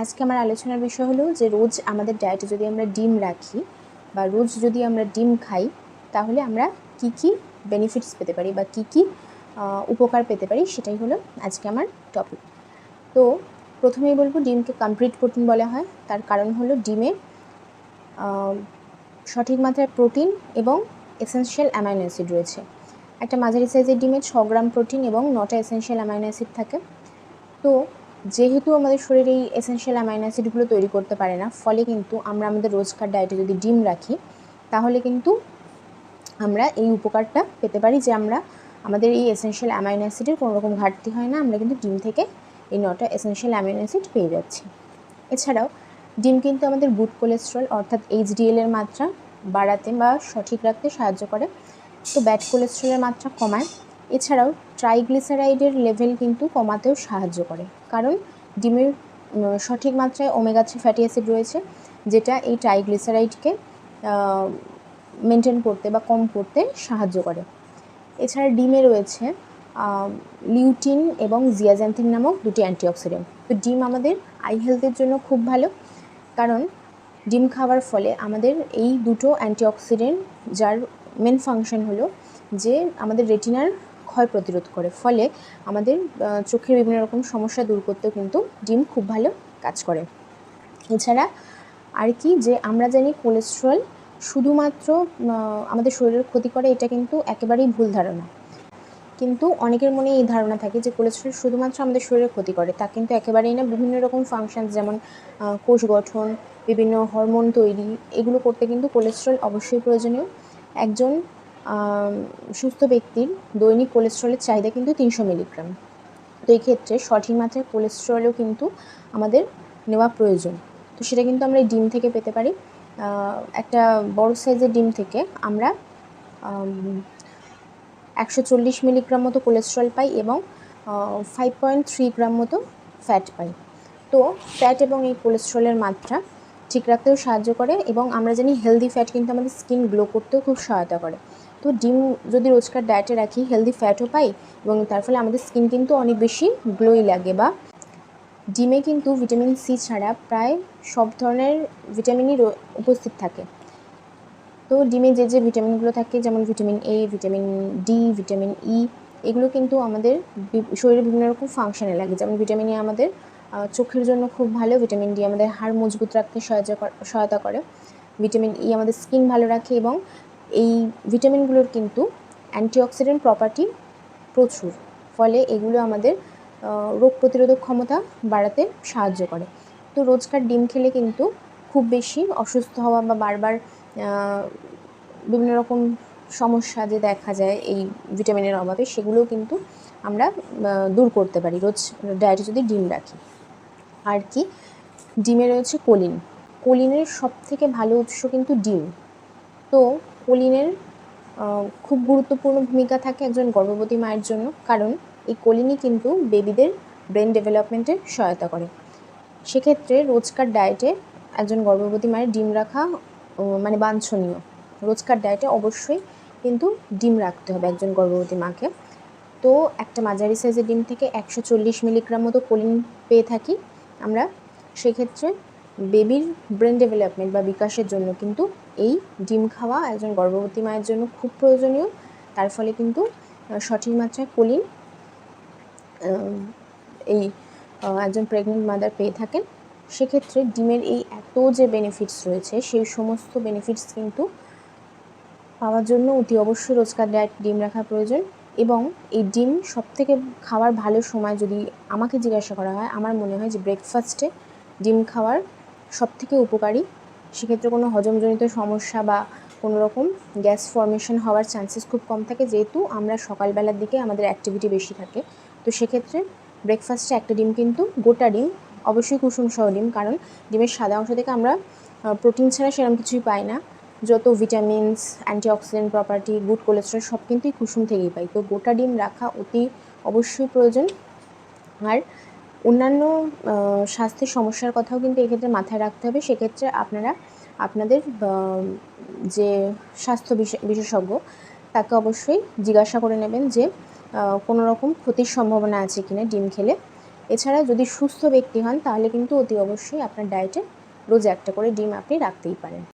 আজকে আমার আলোচনার বিষয় হলো যে রোজ আমাদের ডায়েটে যদি আমরা ডিম রাখি বা রোজ যদি আমরা ডিম খাই, তাহলে আমরা কি কি বেনিফিটস পেতে পারি বা কি কি উপকার পেতে পারি সেটাই হলো আজকে আমার টপিক তো প্রথমেই বলব ডিমকে কমপ্লিট প্রোটিন বলা হয়। তার কারণ হলো ডিমে সঠিক মাত্রায় প্রোটিন এবং এসেনশিয়াল অ্যামাইনো অ্যাসিড রয়েছে। একটা মাঝারি সাইজের ডিমে ছ গ্রাম প্রোটিন এবং নটা এসেনশিয়াল অ্যামাইনো অ্যাসিড থাকে। তো যেহেতু আমাদের শরীর এই এসেনশিয়াল অ্যামাইনো অ্যাসিডগুলো তৈরি করতে পারে না, ফলে কিন্তু আমরা আমাদের রোজকার ডায়েটে যদি ডিম রাখি, তাহলে কিন্তু আমরা এই উপকারটা পেতে পারি যে আমরা, আমাদের এই এসেনশিয়াল অ্যামাইনো অ্যাসিডের কোনো রকম ঘাটতি হয় না, আমরা কিন্তু ডিম থেকে এই নটা এসেনশিয়াল অ্যামাইনো অ্যাসিড পেয়ে যাচ্ছি। এছাড়াও, ডিম কিন্তু আমাদের গুড কোলেস্ট্রল অর্থাৎ এইচডিএল এর মাত্রা বাড়াতে বা সঠিক রাখতে সাহায্য করে। তো ব্যাড কোলেস্ট্রলের মাত্রা কমায়। এছাড়াও ট্রাইগ্লিসারাইডের লেভেল কিন্তু কমাতেও সাহায্য করে। কারণ ডিমের সঠিক মাত্রায় ওমেগা থ্রি ফ্যাটি অ্যাসিড রয়েছে, যেটা এই ট্রাইগ্লিসারাইডকে মেনটেন করতে বা কম করতে সাহায্য করে। এছাড়া ডিমে রয়েছে লিউটিন এবং জিয়াজ্যান্থিন নামক দুটি অ্যান্টিঅক্সিডেন্ট। তো ডিম আমাদের আই হেলথের জন্য খুব ভালো, কারণ ডিম খাওয়ার ফলে আমাদের এই দুটো অ্যান্টিঅক্সিডেন্ট, যার মেন ফাংশন হলো যে আমাদের রেটিনার ক্ষয় প্রতিরোধ করে। ফলে আমাদের চোখের বিভিন্ন রকম সমস্যা দূর করতেও কিন্তু ডিম খুব ভালো কাজ করে। এছাড়া আর কি যে আমরা জানি কোলেস্ট্রল শুধুমাত্র আমাদের শরীরের ক্ষতি করে, এটা কিন্তু একেবারেই ভুল ধারণা। কিন্তু অনেকের মনে এই ধারণা থাকে যে কোলেস্ট্রল শুধুমাত্র আমাদের শরীরের ক্ষতি করে, তা কিন্তু একেবারেই না। বিভিন্ন রকম ফাংশন যেমন কোষ গঠন, বিভিন্ন হরমোন তৈরি, এগুলো করতে কিন্তু কোলেস্ট্রল অবশ্যই প্রয়োজনীয়। একজন সুস্থ ব্যক্তির দৈনিক কোলেস্ট্রলের চাহিদা কিন্তু তিনশো মিলিগ্রাম। তো এই ক্ষেত্রে সঠিক মাত্রায় কোলেস্ট্রলও কিন্তু আমাদের নেওয়া প্রয়োজন। তো সেটা কিন্তু আমরা ডিম থেকে পেতে পারি। একটা বড় সাইজের ডিম থেকে আমরা একশো চল্লিশ মিলিগ্রাম মতো কোলেস্ট্রল পাই এবং ফাইভ পয়েন্ট থ্রি গ্রাম মতো ফ্যাট পাই। তো ফ্যাট এবং এই কোলেস্ট্রলের মাত্রা ঠিক রাখতেও সাহায্য করে এবং আমরা জানি হেলদি ফ্যাট কিন্তু আমাদের স্কিন গ্লো করতেও খুব সহায়তা করে। তো ডিম যদি রোজকার ডায়েটে রাখি হেলদি ফ্যাটও পাই এবং তার ফলে আমাদের স্কিন কিন্তু অনেক বেশি গ্লোই লাগে বা ডিমে কিন্তু ভিটামিন সি ছাড়া প্রায় সব ধরনের ভিটামিনই উপস্থিত থাকে। তো ডিমে যে যে ভিটামিনগুলো থাকে, যেমন vitamin A vitamin D vitamin E এগুলো কিন্তু আমাদের শরীরে বিভিন্ন রকম ফাংশানে লাগে। যেমন ভিটামিন এ আমাদের চোখের জন্য খুব ভালো ভিটামিন ডি আমাদের হাড় মজবুত রাখতে সহায়তা সহায়তা করে। ভিটামিন ই আমাদের স্কিন ভালো রাখে এবং এই ভিটামিনগুলোর কিন্তু অ্যান্টিঅক্সিডেন্ট প্রপার্টি প্রচুর। ফলে এগুলো আমাদের রোগ প্রতিরোধক ক্ষমতা বাড়াতে সাহায্য করে। তো রোজকার ডিম খেলে কিন্তু খুব বেশি অসুস্থ হওয়া বা বারবার বিভিন্ন রকম সমস্যা যে দেখা যায় এই ভিটামিনের অভাবে, সেগুলোও কিন্তু আমরা দূর করতে পারি। রোজ ডায়েটে যদি ডিম রাখি। আর কি? ডিমে রয়েছে কোলিন। কোলিনের সব থেকে ভালো উৎস কিন্তু ডিম। তো কোলিনের খুব গুরুত্বপূর্ণ ভূমিকা থাকে একজন গর্ভবতী মায়ের জন্য। কারণ এই কোলিনই কিন্তু বেবিদের ব্রেন ডেভেলপমেন্টে সহায়তা করে। সেক্ষেত্রে রোজকার ডায়েটে একজন গর্ভবতী মায়ের ডিম রাখা মানে বাঞ্ছনীয়। রোজকার ডায়েটে অবশ্যই কিন্তু ডিম রাখতে হবে একজন গর্ভবতী মাকে। তো একটা মাঝারি সাইজের ডিম থেকে একশো চল্লিশ মিলিগ্রাম মতো কোলিন পেয়ে থাকি আমরা। সেক্ষেত্রে বেবির ব্রেন ডেভেলপমেন্ট বা বিকাশের জন্য কিন্তু এই ডিম খাওয়া, একজন গর্ভবতী মায়ের জন্য খুব প্রয়োজনীয়। তার ফলে কিন্তু সঠিক মাত্রায় কোলিন এই একজন প্রেগনেন্ট মাদার পেয়ে থাকেন। সেক্ষেত্রে ডিমের এই এত যে বেনিফিটস রয়েছে, সেই সমস্ত বেনিফিটস কিন্তু পাওয়ার জন্য অতি অবশ্যই রোজকার ডায়েট ডিম রাখা প্রয়োজন। এবং এই ডিম সব থেকে খাওয়ার ভালো সময় যদি আমাকে জিজ্ঞাসা করা হয়, আমার মনে হয় যে ব্রেকফাস্টে ডিম খাওয়ার সব থেকে উপকারী? সেক্ষেত্রে কোনো হজমজনিত সমস্যা বা কোনো রকম গ্যাস ফর্মেশন হওয়ার চান্সেস খুব কম থাকে। যেহেতু আমরা সকালবেলার দিকে আমাদের অ্যাক্টিভিটি বেশি থাকে। তো সেক্ষেত্রে ব্রেকফাস্টে একটা ডিম কিন্তু গোটা ডিম, অবশ্যই কুসুম সহ ডিম। কারণ ডিমের সাদা অংশ থেকে আমরা প্রোটিন ছাড়া সেরকম কিছুই পাই না। যত vitamins antioxidant property good cholesterol সব কিন্তু কুসুম থেকেই পাই। তো গোটা ডিম রাখা অতি অবশ্যই প্রয়োজন। আর অন্যান্য স্বাস্থ্যের সমস্যার কথাও কিন্তু এক্ষেত্রে মাথায় রাখতে হবে। সেক্ষেত্রে আপনারা, আপনাদের যে স্বাস্থ্য বিশে- বিশেষজ্ঞ, তাকে অবশ্যই জিজ্ঞাসা করে নেবেন যে কোনো রকম ক্ষতির সম্ভাবনা আছে কিনা ডিম খেলে। এছাড়া যদি সুস্থ ব্যক্তি হন, তাহলে কিন্তু অতি অবশ্যই আপনার ডায়েটে রোজ একটা করে ডিম আপনি রাখতেই পারেন।